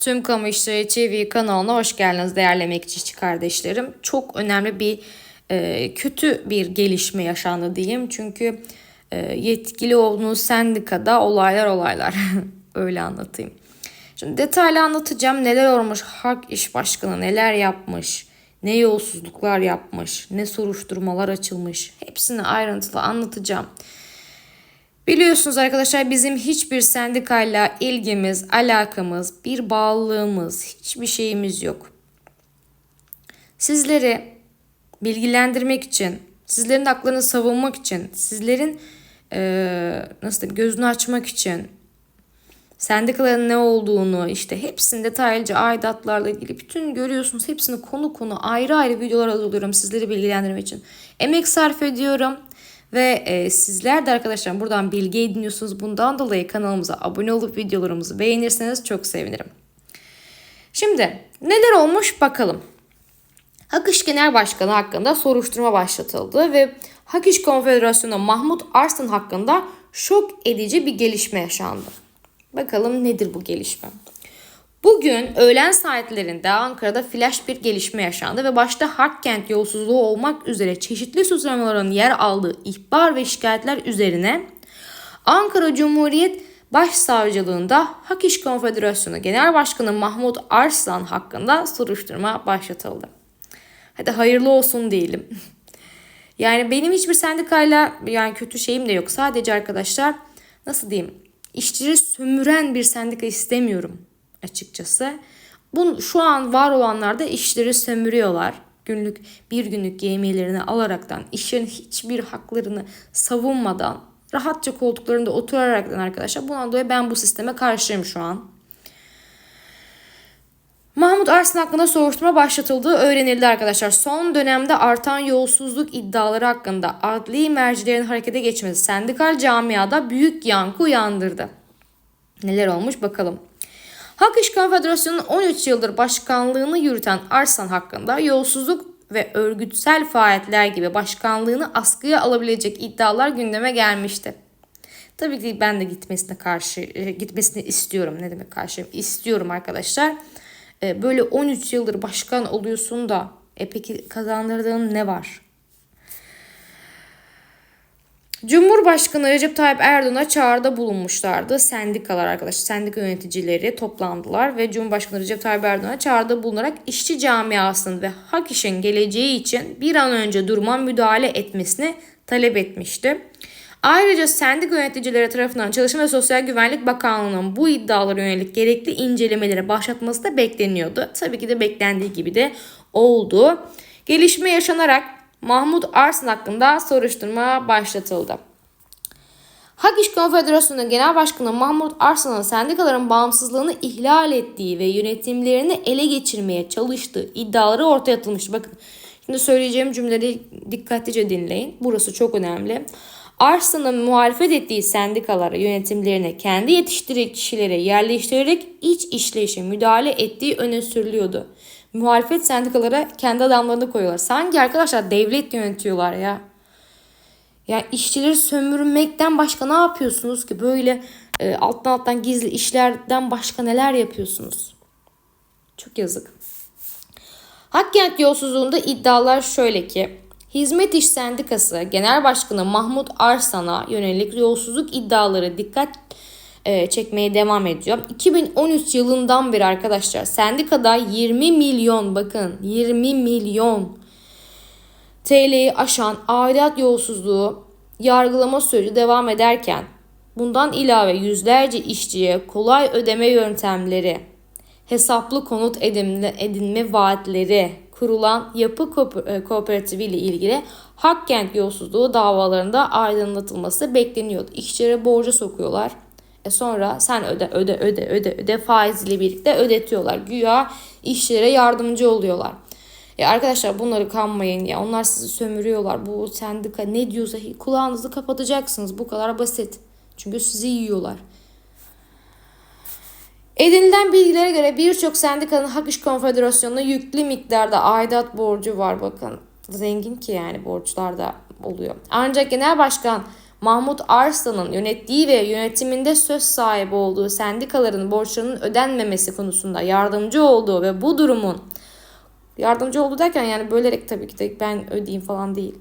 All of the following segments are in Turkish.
Tüm Kamu İşleri TV kanalına hoş geldiniz değerli emekçi kardeşlerim. Çok önemli bir e, kötü bir gelişme yaşandı diyeyim. Çünkü e, yetkili olduğunuz sendikada olaylar olaylar. Öyle anlatayım. Şimdi detaylı anlatacağım neler olmuş, Halk İş Başkanı neler yapmış, ne yolsuzluklar yapmış, ne soruşturmalar açılmış. Hepsini ayrıntılı anlatacağım. Biliyorsunuz arkadaşlar bizim hiçbir sendikayla ilgimiz, alakamız, bir bağlılığımız, hiçbir şeyimiz yok. Sizleri bilgilendirmek için, sizlerin haklarını savunmak için, sizlerin eee, nasıl diyeyim gözünü açmak için, sendikaların ne olduğunu işte hepsini detaylıca aidatlarla ilgili bütün görüyorsunuz. Hepsini konu konu ayrı ayrı videolar hazırlıyorum sizleri bilgilendirmek için. Emek sarf ediyorum. Ve e, sizler de arkadaşlar buradan bilgi ediniyorsunuz. Bundan dolayı kanalımıza abone olup videolarımızı beğenirseniz çok sevinirim. Şimdi neler olmuş bakalım. Hak İş Genel Başkanı hakkında soruşturma başlatıldı ve Hak İş Konfederasyonu Mahmut Arslan hakkında şok edici bir gelişme yaşandı. Bakalım nedir bu gelişme? Bugün öğlen saatlerinde Ankara'da flash bir gelişme yaşandı ve başta Hakkent yolsuzluğu olmak üzere çeşitli suçlamaların yer aldığı ihbar ve şikayetler üzerine Ankara Cumhuriyet Başsavcılığında Hak İş Konfederasyonu Genel Başkanı Mahmut Arslan hakkında soruşturma başlatıldı. Hadi hayırlı olsun diyelim. Yani benim hiçbir sendikayla yani kötü şeyim de yok. Sadece arkadaşlar nasıl diyeyim işçileri sömüren bir sendika istemiyorum açıkçası. Bu şu an var olanlar da işleri sömürüyorlar. Günlük bir günlük yemeğlerini alaraktan, işlerin hiçbir haklarını savunmadan, rahatça koltuklarında oturaraktan arkadaşlar. Bundan dolayı ben bu sisteme karşıyım şu an. Mahmut Arslan hakkında soruşturma başlatıldığı öğrenildi arkadaşlar. Son dönemde artan yolsuzluk iddiaları hakkında adli mercilerin harekete geçmesi sendikal camiada büyük yankı uyandırdı. Neler olmuş bakalım. Hak İş Konfederasyonu'nun 13 yıldır başkanlığını yürüten Arslan hakkında yolsuzluk ve örgütsel faaliyetler gibi başkanlığını askıya alabilecek iddialar gündeme gelmişti. Tabii ki ben de gitmesine karşı e, gitmesini istiyorum. Ne demek karşı? İstiyorum arkadaşlar. E, Böyle 13 yıldır başkan oluyorsun da e peki kazandırdığın ne var? Cumhurbaşkanı Recep Tayyip Erdoğan'a çağrıda bulunmuşlardı. Sendikalar arkadaşlar, sendika yöneticileri toplandılar ve Cumhurbaşkanı Recep Tayyip Erdoğan'a çağrıda bulunarak işçi camiasının ve hak işin geleceği için bir an önce duruma müdahale etmesini talep etmişti. Ayrıca sendika yöneticileri tarafından Çalışma ve Sosyal Güvenlik Bakanlığı'nın bu iddialara yönelik gerekli incelemelere başlatması da bekleniyordu. Tabii ki de beklendiği gibi de oldu. Gelişme yaşanarak Mahmut Arslan hakkında soruşturma başlatıldı. Hak İş Konfederasyonu Genel Başkanı Mahmut Arslan'ın sendikaların bağımsızlığını ihlal ettiği ve yönetimlerini ele geçirmeye çalıştığı iddiaları ortaya atılmıştı. Bakın şimdi söyleyeceğim cümleleri dikkatlice dinleyin. Burası çok önemli. Arslan'ın muhalefet ettiği sendikalara, yönetimlerine, kendi yetiştirdiği kişilere yerleştirerek iç işleyişe müdahale ettiği öne sürülüyordu. Muhalefet sendikalara kendi adamlarını koyuyorlar. Sanki arkadaşlar devlet yönetiyorlar ya. Ya işçileri sömürmekten başka ne yapıyorsunuz ki? Böyle e, alttan alttan gizli işlerden başka neler yapıyorsunuz? Çok yazık. Hakkent yolsuzluğunda iddialar şöyle ki Hizmet İş Sendikası Genel Başkanı Mahmut Arslan'a yönelik yolsuzluk iddiaları dikkat e, çekmeye devam ediyor. 2013 yılından beri arkadaşlar sendikada 20 milyon bakın 20 milyon TL'yi aşan aidat yolsuzluğu yargılama süreci devam ederken bundan ilave yüzlerce işçiye kolay ödeme yöntemleri, hesaplı konut edinme, edinme vaatleri kurulan yapı Ko- kooperatifi ile ilgili Hakkent yolsuzluğu davalarında aydınlatılması bekleniyordu. İşçilere borca sokuyorlar. E sonra sen öde öde öde öde öde faizle birlikte ödetiyorlar. Güya işçilere yardımcı oluyorlar. E arkadaşlar bunları kanmayın ya. Onlar sizi sömürüyorlar. Bu sendika ne diyorsa kulağınızı kapatacaksınız. Bu kadar basit. Çünkü sizi yiyorlar. Edinilen bilgilere göre birçok sendikanın Hak İş Konfederasyonu'na yüklü miktarda aidat borcu var bakın. Zengin ki yani borçlar da oluyor. Ancak Genel Başkan Mahmut Arslan'ın yönettiği ve yönetiminde söz sahibi olduğu sendikaların borçlarının ödenmemesi konusunda yardımcı olduğu ve bu durumun yardımcı oldu derken yani bölerek tabii ki de ben ödeyeyim falan değil.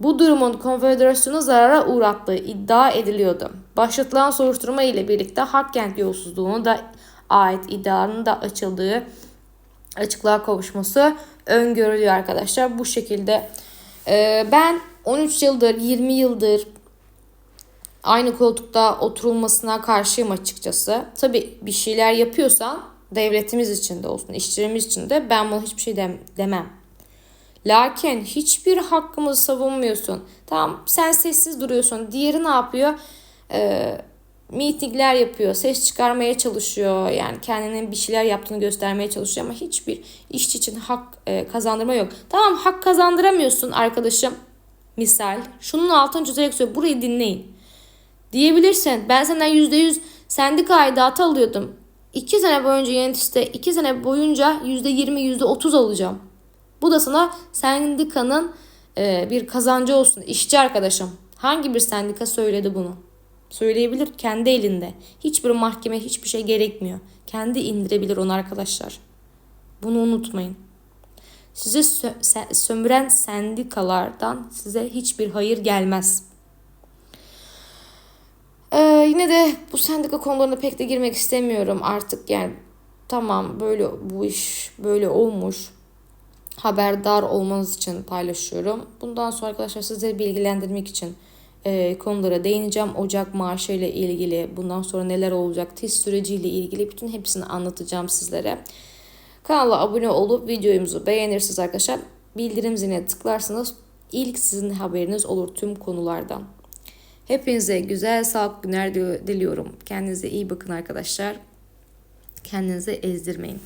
Bu durumun konfederasyonu zarara uğrattığı iddia ediliyordu. Başlatılan soruşturma ile birlikte Hakkent yolsuzluğunu da ait iddianın da açıldığı açıklığa kavuşması öngörülüyor arkadaşlar. Bu şekilde Ee, ben 13 yıldır 20 yıldır aynı koltukta oturulmasına karşıyım açıkçası. Tabii bir şeyler yapıyorsan devletimiz için de olsun, işçilerimiz için de ben bunu hiçbir şey dem- demem. Lakin hiçbir hakkımızı savunmuyorsun. Tamam sen sessiz duruyorsun. Diğeri ne yapıyor? Ee, mitingler yapıyor. Ses çıkarmaya çalışıyor. Yani kendinin bir şeyler yaptığını göstermeye çalışıyor. Ama hiçbir işçi için hak e, kazandırma yok. Tamam hak kazandıramıyorsun arkadaşım. Misal. Şunun altını çizerek söylüyorum. Burayı dinleyin. Diyebilirsin. Ben senden %100 sendika aidatı alıyordum. 2 sene boyunca yöneticide 2 sene boyunca %20 %30 alacağım. Bu da sana sendikanın e, bir kazancı olsun. İşçi arkadaşım. Hangi bir sendika söyledi bunu? Söyleyebilir kendi elinde. Hiçbir mahkeme hiçbir şey gerekmiyor. Kendi indirebilir onu arkadaşlar. Bunu unutmayın. Size sö- se- sömüren sendikalardan size hiçbir hayır gelmez. Ee, yine de bu sendika konularına pek de girmek istemiyorum artık yani tamam böyle bu iş böyle olmuş haberdar olmanız için paylaşıyorum. Bundan sonra arkadaşlar sizleri bilgilendirmek için e, konulara değineceğim. Ocak maaşı ile ilgili bundan sonra neler olacak test süreciyle ilgili bütün hepsini anlatacağım sizlere. Kanala abone olup videomuzu beğenirsiniz arkadaşlar. Bildirim ziline tıklarsanız ilk sizin haberiniz olur tüm konulardan. Hepinize güzel sağlık günler diliyorum. Kendinize iyi bakın arkadaşlar. Kendinizi ezdirmeyin.